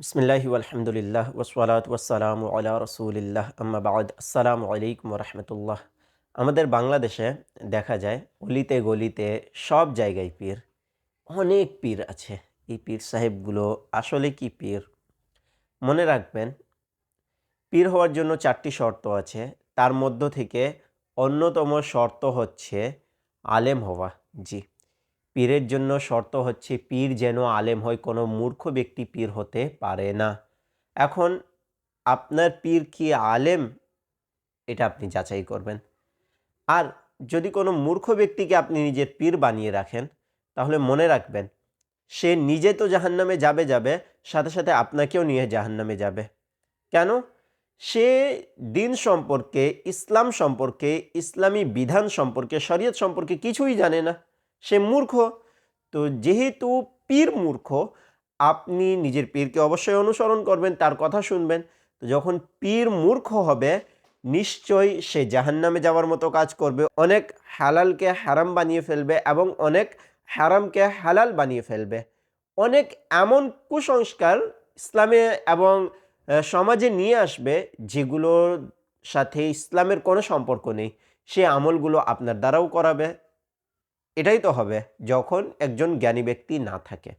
বিসমিল্লাহি আলহামদুলিল্লাহ ওসলাত ওসালাম আলা রসুলিল্লাহ আম্মাবাদ আসসালামু আলাইকুম রহমতুল্লাহ আমাদের বাংলাদেশে দেখা যায় অলিতে গলিতে সব জায়গায় পীর, অনেক পীর আছে। এই পীর সাহেবগুলো আসলে কি পীর? মনে রাখবেন, পীর হওয়ার জন্য চারটি শর্ত আছে। তার মধ্য থেকে অন্যতম শর্ত হচ্ছে আলেম হওয়া। জি। পীরের জন্য শর্ত হচ্ছে, পীর যেন আলেম হয়, কোনো মূর্খ ব্যক্তি পীর হতে পারে না। এখন আপনার পীর কি আলেম? এটা আপনি যাচাই করবেন। আর যদি কোনো মূর্খ ব্যক্তিকে আপনি নিজের পীর বানিয়ে রাখেন, তাহলে মনে রাখবেন, সে নিজে তো জাহান্নামে যাবে যাবে, সাথে সাথে আপনাকেও নিয়ে জাহান্নামে যাবে। কেন? সে দিন সম্পর্কে, ইসলাম সম্পর্কে, ইসলামী বিধান সম্পর্কে, শরীয়ত সম্পর্কে কিছুই জানে না। সে মূর্খ। তো যেহেতু পীর মূর্খ, আপনি নিজের পীরকে অবশ্যই অনুসরণ করবেন, তার কথা শুনবেন। তো যখন পীর মূর্খ হবে, নিশ্চয়ই সে জাহান্নামে যাওয়ার মতো কাজ করবে। অনেক হালালকে হারাম বানিয়ে ফেলবে এবং অনেক হারামকে হালাল বানিয়ে ফেলবে। অনেক এমন কুসংস্কার ইসলামে এবং সমাজে নিয়ে আসবে, যেগুলোর সাথে ইসলামের কোনো সম্পর্ক নেই। সে আমলগুলো আপনার দ্বারাও করাবে। এটাই তো হবে যখন একজন জ্ঞানী ব্যক্তি না থাকে।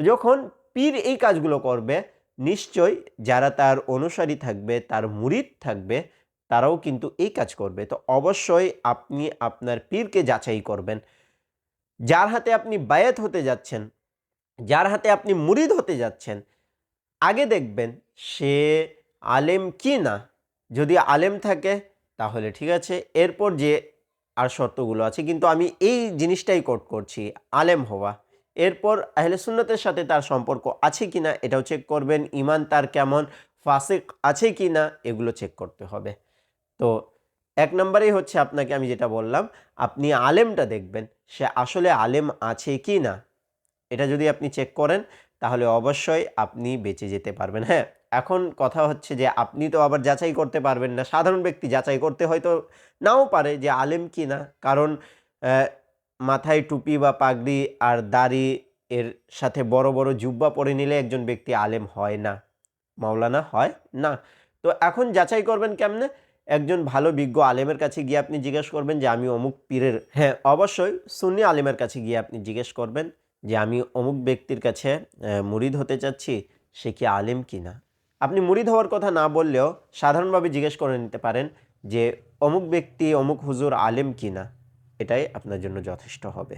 যখন পীর এই কাজগুলো করবে নিশ্চয় যারা তার অনুসারী থাকবে, তার মুরিদ থাকবে, তারাও কিন্তু এই কাজ করবে। তো অবশ্যই আপনি আপনার পীরকে যাচাই করবেন। যার হাতে আপনি বায়াত হতে যাচ্ছেন, যার হাতে আপনি মুরিদ হতে যাচ্ছেন, আগে দেখবেন সে আলেম কি না। যদি আলেম থাকে, তাহলে ঠিক আছে। এরপর যে আর শর্তগুলো আছে, কিন্তু আমি এই জিনিসটাই কোট করছি, আলেম হওয়া। এরপর আহলে সুন্নতের সাথে তার সম্পর্ক আছে কি না এটাও চেক করবেন, ইমান তার কেমন, ফাসিক আছে কি না এগুলো চেক করতে হবে। তো এক নম্বরেই হচ্ছে আপনাকে আমি যেটা বললাম, আপনি আলেমটা দেখবেন, সে আসলে আলেম আছে কি না এটা যদি আপনি চেক করেন, তাহলে অবশ্যই আপনি বেঁচে যেতে পারবেন হ্যাঁ? এখন কথা হচ্ছে যে আপনি তো আবার যাচাই করতে পারবেন না। সাধারণ ব্যক্তি যাচাই করতে হয়তো নাও পারে যে আলেম কি না। কারণ মাথায় টুপি বা পাগড়ি আর দাড়ি এর সাথে বড় বড় জুব্বা পরে নিলে একজন ব্যক্তি আলেম হয় না। মাওলানা হয় না। তো এখন যাচাই করবেন কেমনে? একজন ভালো, বিজ্ঞ আলেমের কাছে গিয়ে আপনি জিজ্ঞেস করবেন যে, আমি অমুক পীরের হ্যাঁ অবশ্যই সুন্নি আলেমের কাছে গিয়ে আপনি জিজ্ঞেস করবেন যে, আমি অমুক ব্যক্তির কাছে মুরিদ হতে চাচ্ছি, সে কি আলেম কি না? আপনি মুরিদ হওয়ার কথা না বললেও সাধারণভাবে জিজ্ঞেস করে নিতে পারেন যে, অমুক ব্যক্তি, অমুক হুজুর আলেম কি না এটাই আপনার জন্য যথেষ্ট হবে।